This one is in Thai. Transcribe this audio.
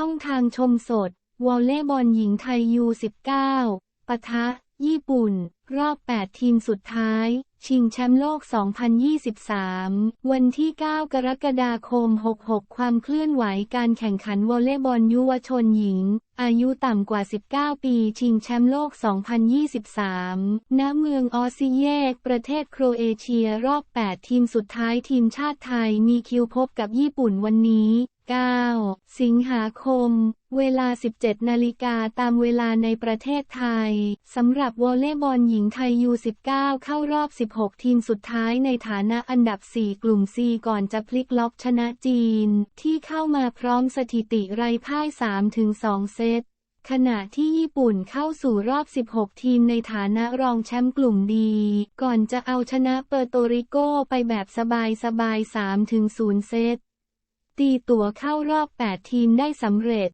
ช่องทางชมสด วอลเลย์บอลหญิงไทยยู19ปะทะ ญี่ปุ่น รอบ 8 ทีมสุดท้าย ชิงแชมป์โลก 2023 วันที่ 9 กรกฎาคม 66 ความเคลื่อนไหวการแข่งขันวอลเลย์บอลยุวชนหญิง อายุต่ำกว่า 19 ปี ชิงแชมป์โลก 2023 ณ เมืองออสซิเยก ประเทศโครเอเชียรอบ 8 ทีมสุดท้ายทีมชาติไทยมีคิวพบกับญี่ปุ่นวันนี้ 9 สิงหาคม เวลา 17 นาฬิกาตามเวลาในประเทศไทย สำหรับวอลเลย์บอลหญิงไทยยู19เข้ารอบ 16 ทีมสุดท้ายในฐานะอันดับ 4 กลุ่ม C ก่อนจะพลิกล็อกชนะจีน ที่เข้ามาพร้อมสถิติไร้พ่าย 3-2 เซตขณะที่ญี่ปุ่นเข้าสู่รอบ 16 ทีมในฐานะรองแชมป์กลุ่มดี ก่อนจะเอาชนะเปอร์โตริโกไปแบบสบายๆ3-0 เซต ตีตั๋วเข้ารอบ 8 ทีมได้สำเร็จ